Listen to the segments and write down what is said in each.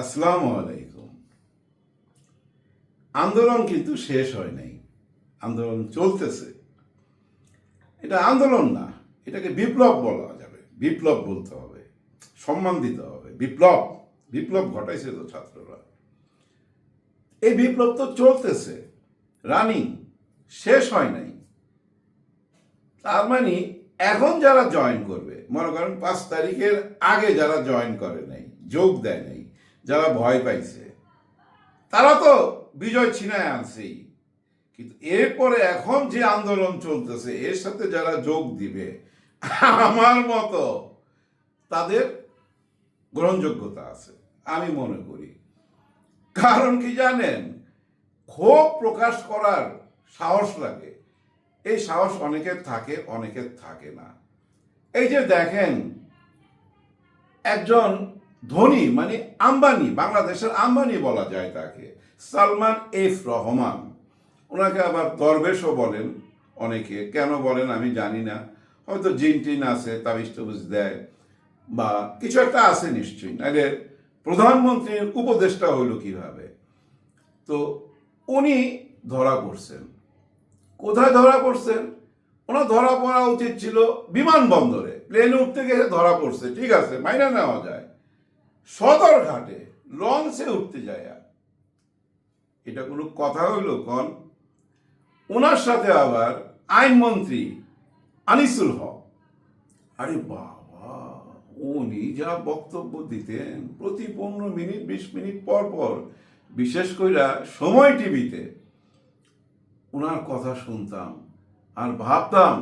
আসসালামু আলাইকুম। আন্দোলন কিন্তু শেষ হয় নাই। আন্দোলন চলতেছে। এটা আন্দোলন না, এটাকে বিপ্লব বলা যাবে। বিপ্লব বলতে হবে, সম্মান দিতে হবে। বিপ্লব বিপ্লব ঘটাইছে তো ছাত্ররা। এই বিপ্লব তো চলতেছে, রানিং, শেষ হয় নাই। তার মানে এখন যারা জয়েন করবে, মনে করেন পাঁচ তারিখের আগে যারা জয়েন করে নাই, যোগ দেয় নাই যারা ভয় পাইছে, তারা তো বিজয় ছিনায় আনছেই কিন্তু এরপরে এখন যে আন্দোলন চলতেছে, এর সাথে যারা যোগ দিবে, আমার মতো তাদের গ্রহণযোগ্যতা আছে, আমি মনে করি। কারণ কি জানেন, ক্ষোভ প্রকাশ করার সাহস লাগে। এই সাহস অনেকের থাকে অনেকের থাকে না। এই যে দেখেন, একজন ধনী মানে আম্বানি, বাংলাদেশের আম্বানি বলা যায় তাকে, সালমান এফ রহমান। ওনাকে আবার দরবেশও বলেন অনেকে। কেন বলেন আমি জানি না। হয়তো জিন টিন আছে তাবিজ টবিজ দেয়, বা কিছু একটা আছে নিশ্চয়ই। নাহলে প্রধানমন্ত্রীর উপদেষ্টা হইল কীভাবে? তো উনি ধরা পড়ছেন। কোথায় ধরা পড়ছেন? ওনার ধরা পড়া উচিত ছিল বিমানবন্দরে। প্লেনে উঠতে গিয়ে ধরা পড়ছে। ঠিক আছে, মাইনা নেওয়া যায়। সদর ঘাটে লঞ্চে উঠতে যায় এটা কোনো কথা হইল কন? ওনার সাথে আবার আইনমন্ত্রী আনিসুল হক। আরে বাবা, উনি যা বক্তব্য দিতেন প্রতি পনেরো মিনিট, বিশ মিনিট পর পর, বিশেষ কইরা সময় টিভিতে। ওনার কথা শুনতাম আর ভাবতাম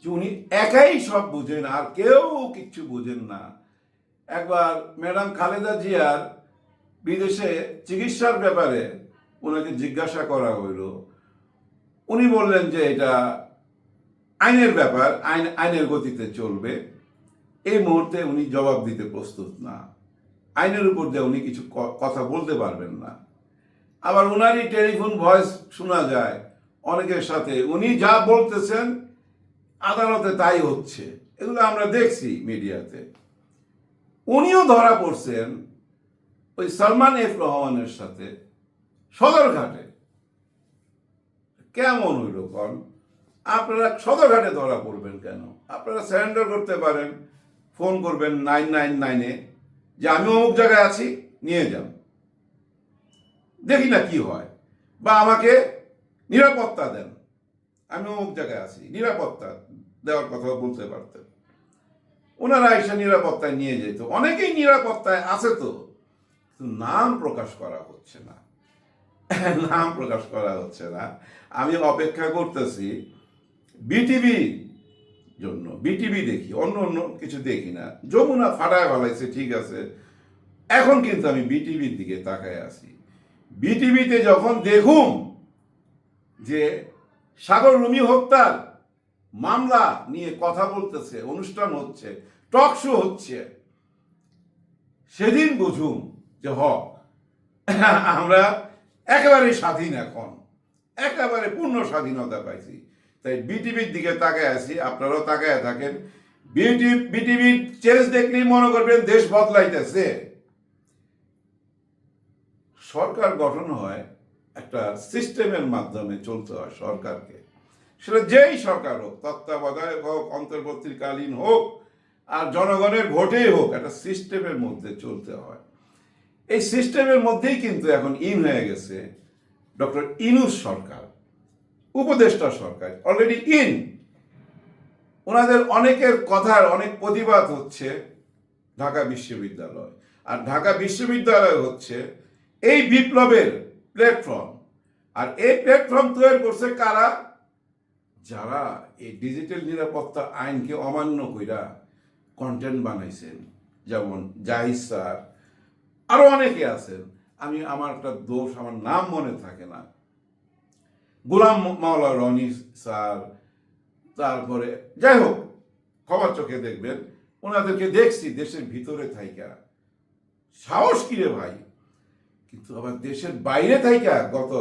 যে উনি একাই সব বুঝেন, আর কেউ কিচ্ছু বুঝেন না। একবার ম্যাডাম খালেদা জিয়ার বিদেশে চিকিৎসার ব্যাপারে ওনাকে জিজ্ঞাসা করা হইল। উনি বললেন যে এটা আইনের ব্যাপার, আইন, আইনের গতিতে চলবে। এই মুহূর্তে উনি জবাব দিতে প্রস্তুত না। আইনের উপর দিয়ে উনি কিছু কথা বলতে পারবেন না। আবার উনারই টেলিফোন ভয়েস শোনা যায় অনেকের সাথে। উনি যা বলতেছেন আদালতে তাই হচ্ছে। এগুলো আমরা দেখছি মিডিয়াতে। উনিও ধরা পড়ছেন ওই সালমান এফ রহমানের সাথে সদরঘাটে। কেমন হইল কন? আপনারা সদরঘাটে ধরা পড়বেন কেন? আপনারা স্যারেন্ডার করতে পারেন। ফোন করবেন নাইন নাইন নাইনে যে আমি অমুক জায়গায় আছি, নিয়ে যান। দেখি না কি হয়। বা আমাকে নিরাপত্তা দেন। আমি অমুক জায়গায় আছি, নিরাপত্তা দেওয়ার কথা বলতে পারতেন। ওনারা এসে নিরাপত্তায় নিয়ে যেত। অনেকেই নিরাপত্তায় আছে তো। নাম প্রকাশ করা হচ্ছে না। নাম প্রকাশ করা হচ্ছে না। আমি অপেক্ষা করতেছি বিটিভি জন্য। বিটিভি দেখি, অন্য অন্য কিছু দেখি না। যমুনা ফাটায় ফেলাইছে, ঠিক আছে। এখন কিন্তু আমি বিটিভির দিকে তাকায় আছি। বিটিভিতে যখন দেখুম যে সাগর রুমি হত্যার মামলা নিয়ে কথা বলতেছে, অনুষ্ঠান হচ্ছে টক শো হচ্ছে। সেদিন বুঝুম যে হ আমরা একেবারে স্বাধীন এখন, একেবারে পূর্ণ স্বাধীনতা পাইছি। তাই বিটিভির দিকে তাকায় আছি, আপনারাও তাকায় থাকেন। বিটি বিটিভির চেঞ্জ দেখলেই মনে করবেন দেশ বদলাইতেছে। সরকার গঠন হয় একটা সিস্টেমের মাধ্যমে চলতে হয় সরকারকে। সেটা যেই সরকার হোক, তত্ত্বাবধায়ক হোক, অন্তর্বর্তীকালীন হোক, আর জনগণের ভোটেই হোক, একটা সিস্টেমের মধ্যে চলতে হয়। এই সিস্টেমের মধ্যেই কিন্তু এখন ইন হয়ে গেছে ডক্টর ইনুস সরকার, উপদেষ্টা সরকার অলরেডি ইন ওনাদের অনেকের কথার অনেক প্রতিবাদ হচ্ছে ঢাকা বিশ্ববিদ্যালয়। আর ঢাকা বিশ্ববিদ্যালয় হচ্ছে এই বিপ্লবের প্ল্যাটফর্ম আর এই প্ল্যাটফর্ম তৈরি করছে কারা? যারা এই ডিজিটাল নিরাপত্তা আইনকে অমান্য কইরা কন্টেন্ট বানাইছেন, যেমন জাহিদ স্যার, আরও অনেকে আছেন, আমি আমার একটা দোষ, আমার নাম মনে থাকে না। গোলাম মাওলা রনি স্যার, তারপরে যাই হোক খবর চোখে দেখবেন, ওনাদেরকে দেখছি, দেশের ভিতরে থাইকা। সাহস কিরে ভাই? কিন্তু আবার দেশের বাইরে থাইকা গত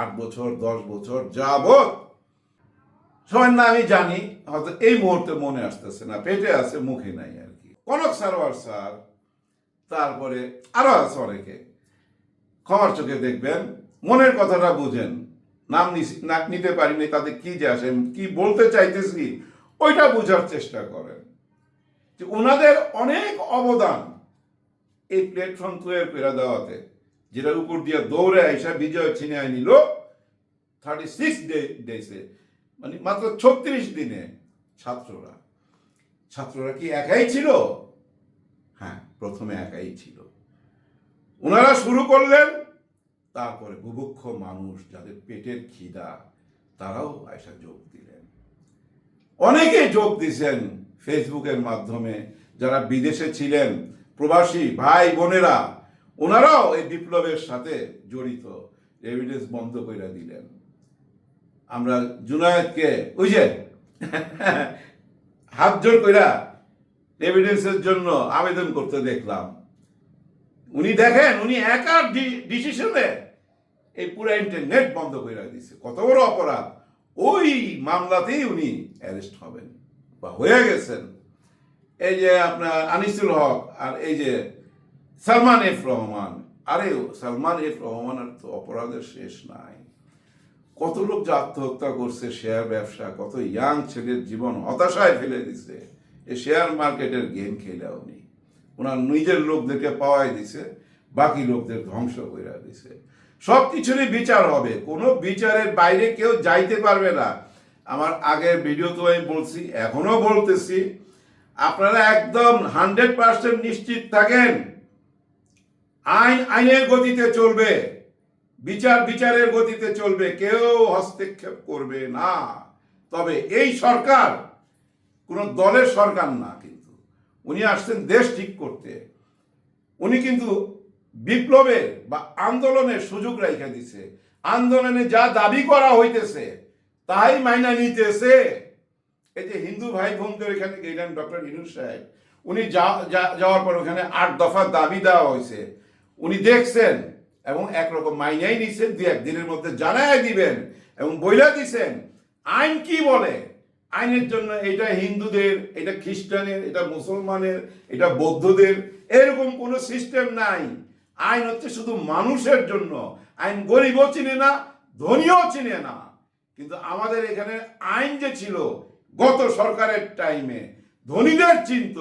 আট বছর, দশ বছর যাবত সবার না, আমি জানি, হয়তো এই মুহূর্তে মনে আসতেছে না, পেটে আছে, মুখে নাই আর কি। কনক সারোয়ার স্যার, তারপরে আরও আছে অনেকে। ক্ষমার চোখে দেখবেন, মনের কথাটা বুঝেন। নাম নিতে পারিনি, তাতে কি যে আসে কি বলতে চাইতেছি, ওইটা বোঝার চেষ্টা করেন। যে ওনাদের অনেক অবদান এই প্ল্যাটফর্ম তৈরি করে দেওয়াতে। যেটার উপর দিয়ে দৌড়ে আইসা বিজয় ছিনিয়ে নিল থার্টি সিক্স ডে ডেসে মানে মাত্র ছত্রিশ দিনে ছাত্ররা। ছাত্ররা কি একাই ছিল? হ্যাঁ প্রথমে একাই ছিল। ওনারা শুরু করলেন, তারপরে বুভুক্ষ মানুষ যাদের পেটের খিদা, তারাও আয়সা যোগ দিলেন। অনেকে যোগ দিয়েছেন ফেসবুকের মাধ্যমে, যারা বিদেশে ছিলেন, প্রবাসী ভাই বোনেরা, ওনারাও এই বিপ্লবের সাথে জড়িত। এভিডেন্স বন্ধ করে দিলেন। আমরা জুনায়েদকে, ওই যে, হাত জোর কইরা এভিডেন্সের জন্য আবেদন করতে দেখলাম। উনি দেখেন, উনি একা ডিসিশনে এই পুরো ইন্টারনেট বন্ধ করে দিছে। কত বড় অপরাধ। ওই মামলাতেই উনি অ্যারেস্ট হবেন বা হয়ে গেছেন। এই যে আপনার আনিসুল হক আর এই যে সালমান এফ রহমান। আরে, সালমান এফ রহমানের তো অপরাধের শেষ নাই। কত লোক যে আত্মহত্যা করছে শেয়ার ব্যবসা, কত ইয়াং ছেলের জীবন হতাশায় ফেলে দিছে এই শেয়ার মার্কেটের গেম খেলে উনি। ওনার নিজের লোকদেরকে পাওয়াই দিছে, বাকি লোকদের ধ্বংস করে দিছে। সব কিছুরই বিচার হবে। কোনো বিচারের বাইরে কেউ যাইতে পারবে না। আমার আগের ভিডিও তো আমি বলছি এখনও বলতেছি, আপনারা একদম হান্ড্রেড পার্সেন্ট নিশ্চিত থাকেন। আইন, আইনের গতিতে চলবে। বিচার বিচারের গতিতে চলবে, কেউ হস্তক্ষেপ করবে না। তবে এই সরকার কোন দলের সরকার না কিন্তু। উনি আসছেন দেশ ঠিক করতে। উনি কিন্তু বিপ্লবের বা আন্দোলনের সুযোগ রেখে দিছে। আন্দোলনে যা দাবি করা হইতেছে, তাই মাইনা নিতেছে। এই যে হিন্দু ভাই বোনদের এখানে গেলেন ডক্টর ইনুস সাহেব, উনি যাওয়ার পর ওখানে আট দফা দাবি দেওয়া হয়েছে উনি দেখছেন এবং একরকম মাইনাই নিছেন, দু একদিনের মধ্যে জানাই দিবেন এবং বইলা দিছেন। আইন কি বলে? আইনের জন্য এটা হিন্দুদের, এটা খ্রিস্টানের, এটা মুসলমানের, এটা বৌদ্ধদের এরকম কোনো সিস্টেম নাই। আইন হচ্ছে শুধু মানুষের জন্য। আইন গরিবও চিনে না, ধনীও চিনে না। কিন্তু আমাদের এখানে আইন যে ছিল গত সরকারের টাইমে, ধনীদের চিনত,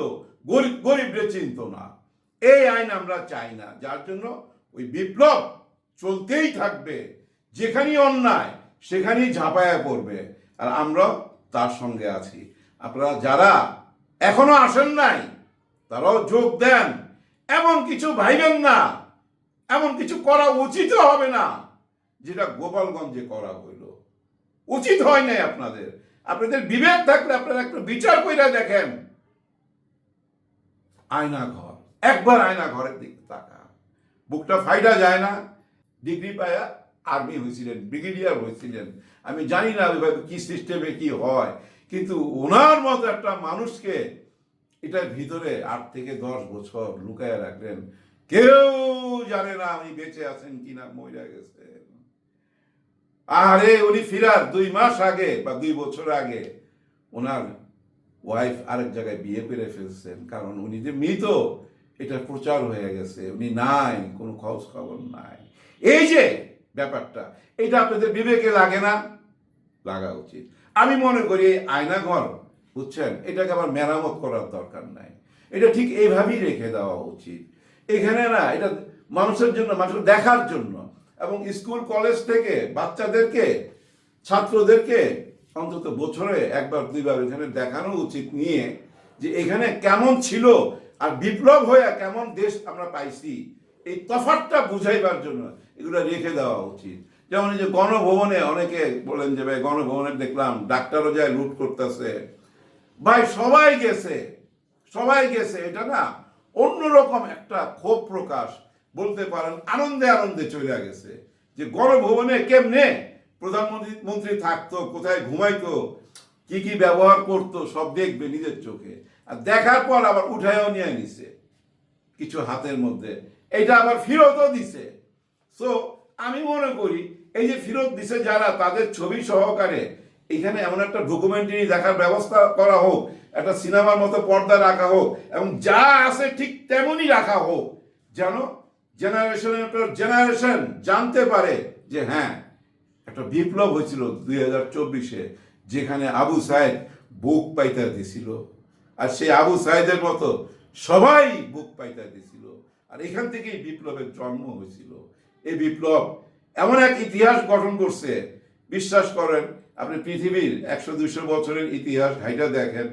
গরিব, গরিবদের চিনত না। এই আইন আমরা চাই না। যার জন্য ওই বিপ্লব চলতেই থাকবে। যেখানেই অন্যায়, সেখানেই ঝাঁপায়া পড়বে। আর আমরা তার সঙ্গে আছি। আপনারা যারা এখনও আসেন নাই, তারাও যোগ দেন। এমন কিছু ভাইবেন না। এমন কিছু করা উচিত হবে না, যেটা গোপালগঞ্জে করা হইল। উচিত হয় নাই আপনাদের। আপনাদের বিবেক থাকলে আপনারা একটু বিচার কইরা দেখেন। আয়না ঘর একবার আয়না ঘরের দিকে তাকা বুকটা ফাইটা যায় না। ডিগ্রি পায়া আর্মি হয়েছিলেন, ব্রিগেডিয়ার হয়েছিলেন। আমি জানি না কি সিস্টেমে কি হয়, কিন্তু ওনার মতো একটা মানুষকে এটার ভিতরে আট থেকে দশ বছর লুকায় রাখলেন। কেউ জানে না উনি বেঁচে আছেন কিনা মরে গেছে আরে, উনি ফিরার দুই মাস আগে বা দুই বছর আগে ওনার ওয়াইফ আরেক জায়গায় বিয়ে করে ফেলছেন, কারণ উনি যে মৃত এটা প্রচার হয়ে গেছে। উনি নাই, কোনো খোঁজ খবর নাই। এই যে ব্যাপারটা, এটা আপনাদের বিবেকে লাগে না? লাগা উচিত। আমি মনে করি এই আয়নাঘর, বুঝছেন? এটাকে আবার মেরামত করার দরকার নাই। এটা ঠিক এইভাবেই রেখে দেওয়া উচিত। এখানে না, এটা মানুষের জন্য মানুষের দেখার জন্য এবং স্কুল, কলেজ থেকে বাচ্চাদেরকে, ছাত্রদেরকে অন্তত বছরে একবার, দুইবার এখানে দেখানো উচিত নিয়ে যে এখানে কেমন ছিল আর বিপ্লব হয়ে কেমন দেশ আমরা পাইছি, এই তফাতটা বুঝাইবার জন্য এগুলো রেখে দেওয়া উচিত। যেমন এই যে গণভবনে অনেকে বলেন যে, ভাই, গণভবনে দেখলাম ডাক্তারও যায় লুট করতেছে। ভাই, সবাই গেছে সবাই গেছে, এটা না অন্যরকম একটা ক্ষোভ প্রকাশ, বলতে পারেন আনন্দে আনন্দে চলে গেছে। যে গণভবনে কেমনে প্রধানমন্ত্রী, মন্ত্রী থাকতো, কোথায় ঘুমাইতো, কি কি ব্যবহার করতো, সব দেখবে নিজের চোখে। আর দেখার পর আবার উঠায়ও নিয়ে নিছে, কিছু হাতের মধ্যে। এটা আবার ফেরতও দিছে। সো আমি মনে করি, এই যে ফেরত দিছে যারা, তাদের ছবি সহকারে এখানে এমন একটা ডকুমেন্টারি দেখার ব্যবস্থা করা হোক, একটা সিনেমার মতো পর্দা রাখা হোক, এবং যা আছে ঠিক তেমনই রাখা হোক, যেন জেনারেশনের পর জেনারেশন জানতে পারে যে হ্যাঁ একটা বিপ্লব হয়েছিল দুই হাজার চব্বিশে, যেখানে আবু সাহেব বুক পাইতে দিছিল। আর সেই আবু সাহেদের মতো সবাই বুক পাইতে দিছিল আর এখান থেকেই বিপ্লবের জন্ম হয়েছিল। এই বিপ্লব এমন এক ইতিহাস গঠন করছে। বিশ্বাস করেন, আপনি পৃথিবীর একশো দুশো বছরের ইতিহাস ঘাইটা দেখেন,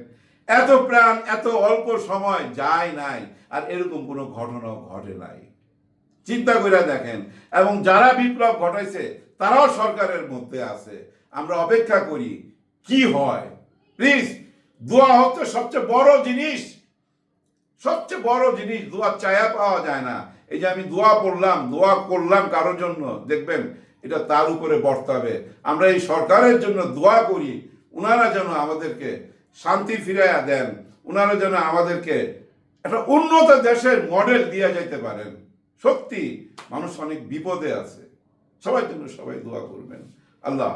এত প্রাণ, এত অল্প সময় যায় নাই, আর এরকম কোনো ঘটনাও ঘটে নাই। চিন্তা করে দেখেন, এবং যারা বিপ্লব ঘটাইছে, তারাও সরকারের মধ্যে আছে। আমরা অপেক্ষা করি, কি হয়? প্লিজ দোয়া হচ্ছে সবচেয়ে বড় জিনিস। সবচেয়ে বড় জিনিস দোয়া চায়া পাওয়া যায় না। এই যে আমি দোয়া পড়লাম দোয়া করলাম কারোর জন্য, দেখবেন এটা তার উপরে বর্তাবে। আমরা এই সরকারের জন্য দোয়া করি ওনারা যেন আমাদেরকে শান্তি ফিরাইয়া দেন ওনারা যেন আমাদেরকে একটা উন্নত দেশের মডেল দিয়ে যাইতে পারেন। সত্যি, মানুষ অনেক বিপদে আছে। সবার জন্য সবাই দোয়া করবেন। আল্লাহ